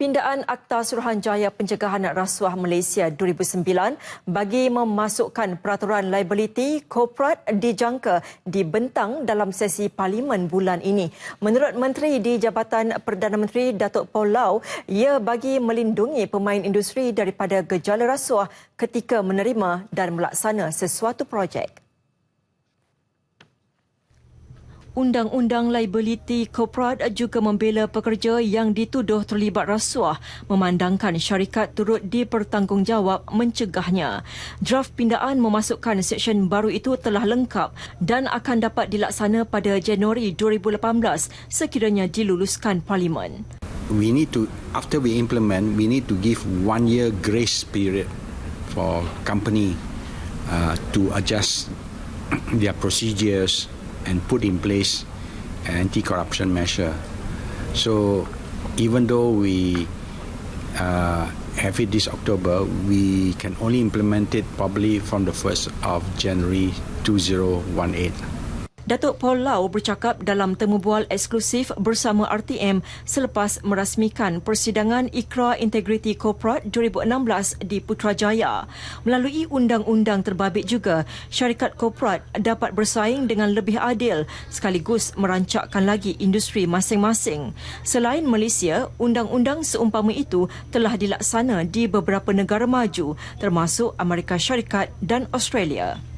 Pindaan Akta Suruhanjaya Pencegahan Rasuah Malaysia 2009 bagi memasukkan peraturan liability korporat dijangka dibentang dalam sesi parlimen bulan ini. Menurut Menteri di Jabatan Perdana Menteri Datuk Paul Lau, ia bagi melindungi pemain industri daripada gejala rasuah ketika menerima dan melaksana sesuatu projek. Undang-Undang Liability Corporate juga membela pekerja yang dituduh terlibat rasuah memandangkan syarikat turut dipertanggungjawab mencegahnya. Draft pindaan memasukkan seksyen baru itu telah lengkap dan akan dapat dilaksana pada Januari 2018 sekiranya diluluskan Parlimen. We need to, after we implement, we need to give one year grace period for company uh, to adjust their procedures, and put in place an anti-corruption measure. So even though we uh, have it this October, we can only implement it probably from the 1st of January 2018. Datuk Paul Lau bercakap dalam temu bual eksklusif bersama RTM selepas merasmikan persidangan Ikra Integriti Corporate 2016 di Putrajaya. Melalui undang-undang terbabit juga, syarikat korporat dapat bersaing dengan lebih adil sekaligus merancakkan lagi industri masing-masing. Selain Malaysia, undang-undang seumpama itu telah dilaksana di beberapa negara maju termasuk Amerika Syarikat dan Australia.